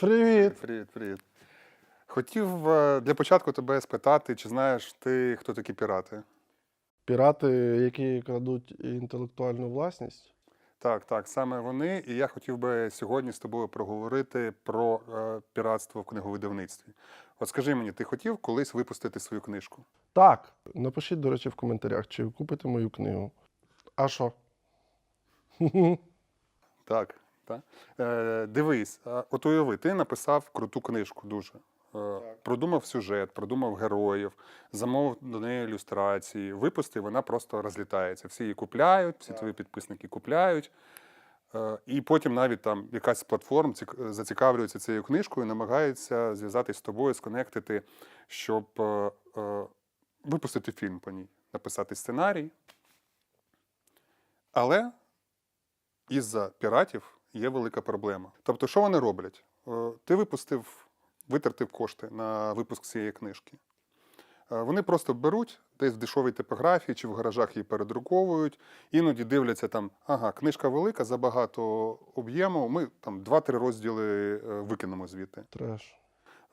Привіт! Привіт, привіт. Хотів е, для початку тебе спитати, чи знаєш ти, хто такі пірати? Пірати, які крадуть інтелектуальну власність. Так, так, саме вони. І я хотів би сьогодні з тобою проговорити про е, піратство в книговидавництві. От скажи мені, ти хотів колись випустити свою книжку? Так, напишіть, до речі, в коментарях, чи купите мою книгу. А що? Так, так. Е, дивись, от уяви, ти написав круту книжку дуже. Е, Продумав сюжет, продумав героїв, замовив до неї ілюстрації, випустив, вона просто розлітається. Всі її купляють, всі твої підписники купляють. Е, І потім навіть там якась з платформ цік- зацікавлюється цією книжкою, намагається зв'язатись з тобою, сконектити, щоб е, випустити фільм по ній, написати сценарій. Але із-за піратів є велика проблема. Тобто, що вони роблять? Е, Ти випустив, витратив кошти на випуск цієї книжки. Е, Вони просто беруть десь в дешевій типографії чи в гаражах її передруковують, іноді дивляться там, ага, книжка велика, забагато об'єму. Ми там 2-3 розділи е, викинемо звідти. Треш.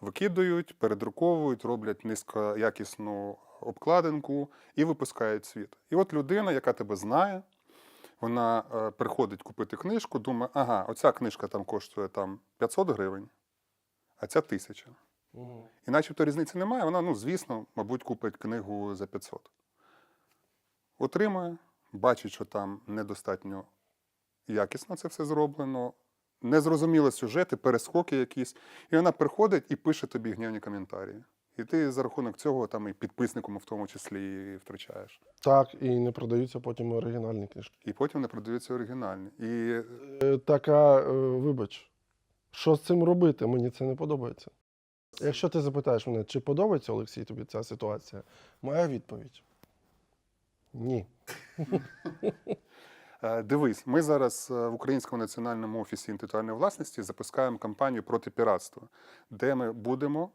Викидають, передруковують, роблять низькоякісну обкладинку і випускають світ. І от людина, яка тебе знає, вона е, приходить купити книжку, думає, ага, оця книжка там коштує там 500 гривень, а ця тисяча. І начебто різниці немає, вона, ну, звісно, мабуть, купить книгу за 500. Отримує, бачить, що там недостатньо якісно це все зроблено, незрозумілі сюжети, перескоки якісь. І вона приходить і пише тобі гнівні коментарі. І ти за рахунок цього там і підписником в тому числі втрачаєш. Так, і не продаються потім оригінальні книжки. І потім не продаються оригінальні. І Е, Така, е, вибач, що з цим робити? Мені це не подобається. Якщо ти запитаєш мене, чи подобається Олексій тобі ця ситуація, моя відповідь ні. Е, Дивись, ми зараз в Українському національному офісі інтелектуальної власності запускаємо кампанію проти піратства, де ми будемо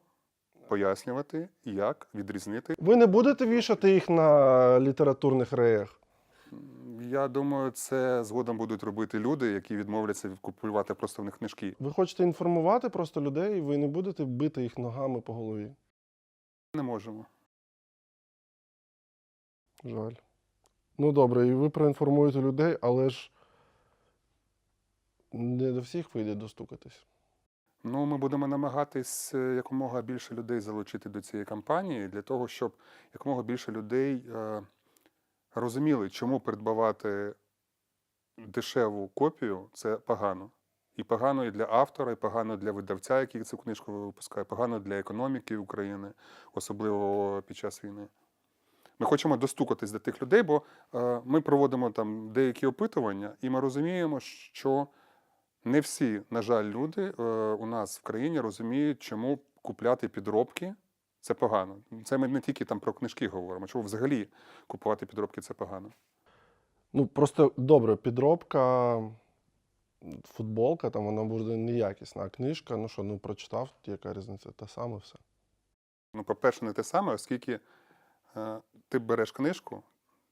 пояснювати, як відрізнити. Ви не будете вішати їх на літературних реях? Я думаю, це згодом будуть робити люди, які відмовляться купувати просто в них книжки. Ви хочете інформувати просто людей, і ви не будете бити їх ногами по голові. Не можемо. Жаль. Ну добре, і ви проінформуєте людей, але ж не до всіх вийде достукатись. Ну, ми будемо намагатись е, якомога більше людей залучити до цієї кампанії для того, щоб якомога більше людей е, розуміли, чому придбавати дешеву копію це погано. І погано і для автора, і погано для видавця, який цю книжку випускає, погано для економіки України, особливо під час війни. Ми хочемо достукатись до тих людей, бо е, ми проводимо там деякі опитування, і ми розуміємо, що не всі, на жаль, люди е, у нас в країні розуміють, чому купляти підробки це погано. Це ми не тільки там про книжки говоримо, чому взагалі купувати підробки це погано. Ну просто добре, підробка, футболка, там вона буде неякісна, а книжка, ну що, ну прочитав, яка різниця, те саме все. Ну, по-перше, не те саме, оскільки е, ти береш книжку,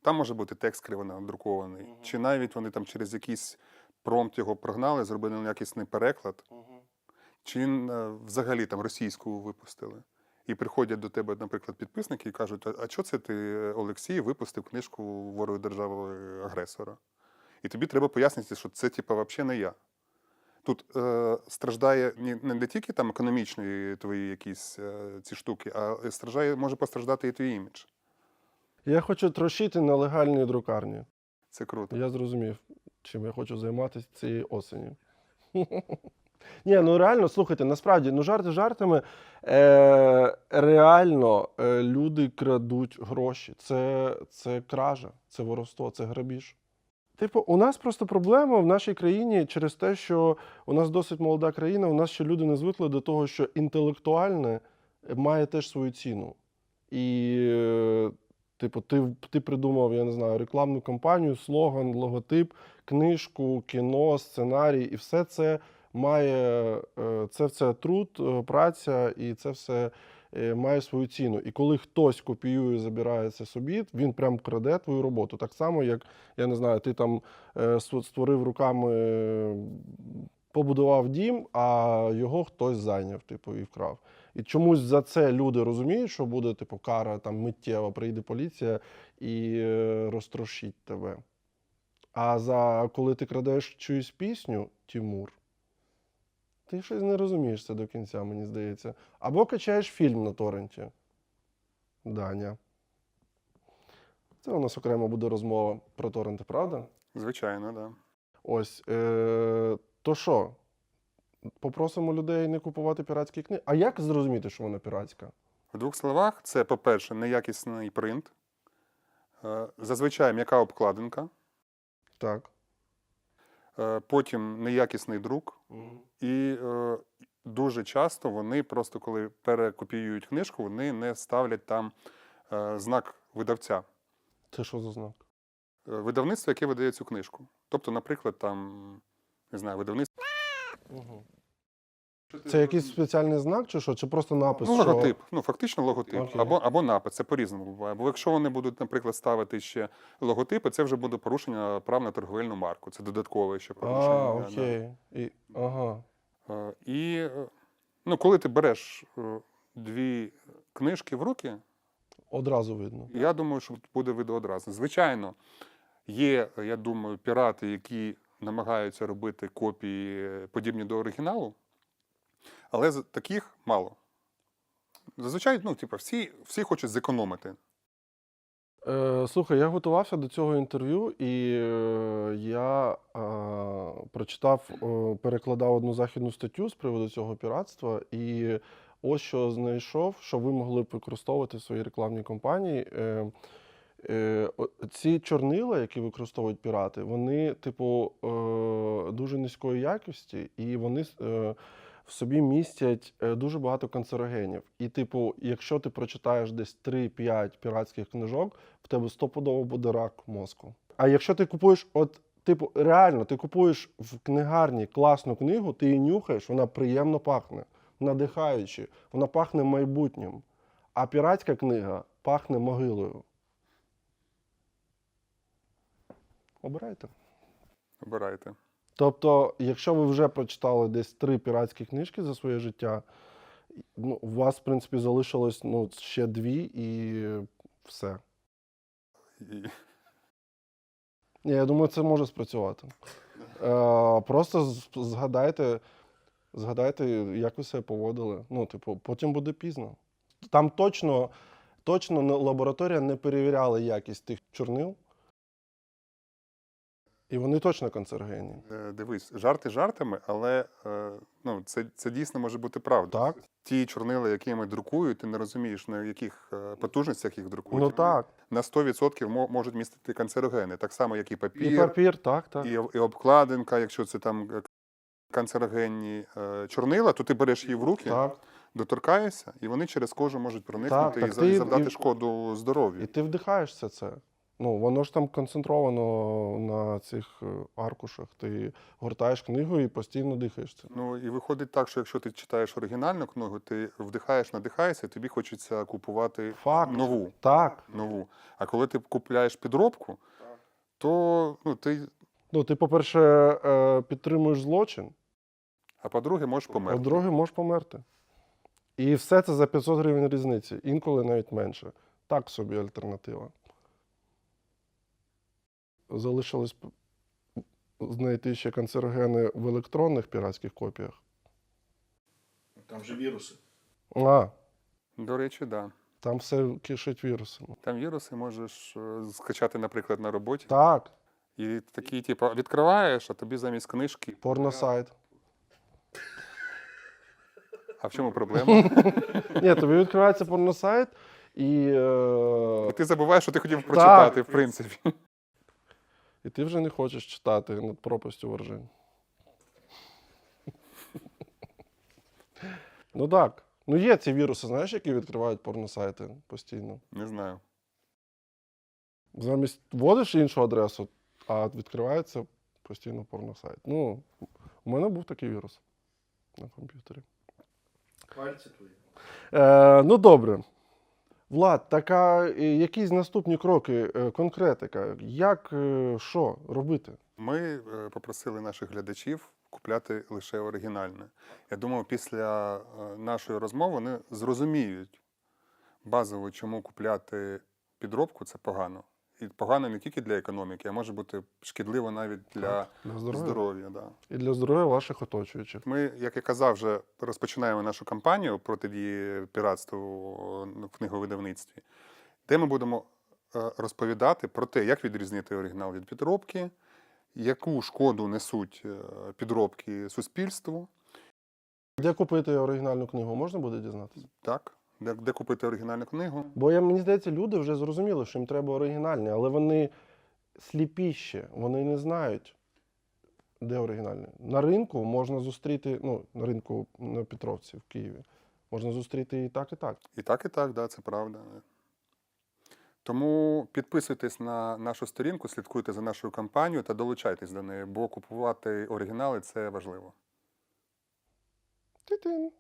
там може бути текст криво надрукований, чи навіть вони там через якийсь промпт його прогнали, зробили неякісний переклад, чи е, взагалі там російську випустили. І приходять до тебе, наприклад, підписники і кажуть: а, а що це ти, Олексій, випустив книжку ворою держави агресора? І тобі треба пояснити, що це, типу, взагалі не я. Тут е, страждає не, не, не тільки там економічні твої якісь е, ці штуки, а страждає, може постраждати і твій імідж. Я хочу трощити на легальній друкарні. Це круто. Я зрозумів, чим я хочу займатися цієї осені. Ні, ну реально, слухайте, насправді, ну жарти жартами. Е, реально е, люди крадуть гроші. Це, це кража, це воровство, це грабіж. Типу, у нас просто проблема в нашій країні через те, що у нас досить молода країна, у нас ще люди не звикли до того, що інтелектуальне має теж свою ціну. І, е, типу, ти, ти придумав, я не знаю, рекламну кампанію, слоган, логотип, книжку, кіно, сценарій, і все це має е, це все труд, е, праця, і це все е, має свою ціну. І коли хтось копіює, забирає це собі, він прям краде твою роботу. Так само, як я не знаю, ти там створив руками побудував дім, а його хтось зайняв, типу, і вкрав. І чомусь за це люди розуміють, що буде, типу, кара там миттєва, прийде поліція і е, розтрошить тебе. А за коли ти крадеш чиюсь пісню, Тімур, ти щось не розумієш це до кінця, мені здається. Або качаєш фільм на торренті. Даня. Це у нас окремо буде розмова про торренти, правда? Звичайно, так. Да. Ось. Е, то що? Попросимо людей не купувати піратські книги. А як зрозуміти, що вона піратська? В двох словах, це, по-перше, неякісний принт, е, зазвичай м'яка обкладинка, Так. е, потім неякісний друк, і е, дуже часто вони просто, коли перекопіюють книжку, вони не ставлять там е, знак видавця, Це що за знак? видавництво, яке видає цю книжку. Тобто, наприклад, там, не знаю, видавництво. Угу. Це якийсь спеціальний знак, чи що? Чи просто напис? Ну, що... логотип. Ну, фактично логотип. Окей. Або, або напис. Це по-різному буває. Бо якщо вони будуть, наприклад, ставити ще логотипи, це вже буде порушення прав на торговельну марку. Це додаткове ще порушення. А, да, да. окей. І... Ага. Е, І е, ну, коли ти береш е, дві книжки в руки, Одразу видно. я думаю, що буде видно одразу. Звичайно, є, я думаю, пірати, які намагаються робити копії е, подібні до оригіналу, але таких мало. Зазвичай, ну, типу, всі, всі хочуть зекономити. Е, слухай, я готувався до цього інтерв'ю, і е, я е, прочитав, е, перекладав одну західну статтю з приводу цього піратства, і ось що знайшов, що ви могли б використовувати в своїй рекламній кампанії. Е, е, ці чорнила, які використовують пірати, вони, типу, е, дуже низької якості, і вони е, в собі містять дуже багато канцерогенів. І, типу, якщо ти прочитаєш десь 3-5 піратських книжок, в тебе стопудово буде рак мозку. А якщо ти купуєш, от, типу, реально, ти купуєш в книгарні класну книгу, ти її нюхаєш, вона приємно пахне, надихаючи, вона пахне майбутнім. А піратська книга пахне могилою. Обирайте. Обирайте. Тобто, якщо ви вже прочитали десь три піратські книжки за своє життя, ну, у вас, в принципі, залишилось ну, ще дві і все. І... Я думаю, це може спрацювати. Е, просто згадайте, згадайте, як ви себе поводили. Ну, типу, потім буде пізно. Там точно, точно лабораторія не перевіряла якість тих чорнил. І вони точно канцерогенні. Е, Дивись, жарти жартами, але е, ну, це, це дійсно може бути правда. Так? Ті чорнила, якими друкують, ти не розумієш, на яких е, потужностях їх друкують. Ну так. На 100% мо- можуть містити канцерогени, так само, як і папір, І папір, так, так. і, і обкладинка, якщо це там е, канцерогенні е, чорнила, то ти береш її в руки, Так. доторкаєшся, і вони через кожу можуть проникнути так і, за- ти- і завдати і- шкоду здоров'ю. І ти вдихаєш все це. Ну, воно ж там концентровано на цих е, аркушах. Ти гортаєш книгу і постійно дихаєш це. Ну і виходить так, що якщо ти читаєш оригінальну книгу, ти вдихаєш, надихаєшся, і тобі хочеться купувати Факт. нову. Так. нову. А коли ти купляєш підробку, то ну, ти, Ну, ти, по-перше, е, підтримуєш злочин, а по-друге, можеш а померти. по-друге, можеш померти. І все це за 500 гривень різниці, інколи навіть менше. Так собі альтернатива. Залишилось знайти ще канцерогени в електронних піратських копіях. Там же віруси. А, До речі, так. Да. там все кишить вірусами. Там віруси можеш е, скачати, наприклад, на роботі. Так, І такі, типу, відкриваєш, а тобі замість книжки. порносайт. А в чому проблема? Ні, тобі відкривається порносайт, і, І е, ти забуваєш, що ти хотів прочитати, в принципі. І ти вже не хочеш читати над пропастю воржин. Ну так. Ну є ці віруси, знаєш, які відкривають порносайти постійно. Не знаю. Замість вводиш іншу адресу, а відкривається постійно порносайт. Ну, у мене був такий вірус на комп'ютері. Пальці твої. Е, ну, добре. Влад, така, а якісь наступні кроки, е, конкретика. Як, е, що робити? Ми е, попросили наших глядачів купляти лише оригінальне. Я думаю, після е, нашої розмови вони зрозуміють базово, чому купляти підробку це погано. І погано не тільки для економіки, а може бути шкідливо навіть для Для здоров'я. здоров'я. Да. І для здоров'я ваших оточуючих. Ми, як я казав, вже розпочинаємо нашу кампанію протидії піратству в книговидавництві, де ми будемо е, розповідати про те, як відрізнити оригінал від підробки, яку шкоду несуть е, підробки суспільству, Де купити оригінальну книгу, можна буде дізнатися? так, де, де купити оригінальну книгу. Бо я, мені здається, люди вже зрозуміли, що їм треба оригінальні, але вони сліпі ще, вони не знають, де оригінальні. На ринку можна зустріти, ну, на ринку на Петровці в Києві. Можна зустріти і так, і так. І так, і так, да, це правда. Тому підписуйтесь на нашу сторінку, слідкуйте за нашою кампанією та долучайтесь до неї, бо купувати оригінали це важливо. Ти-тин.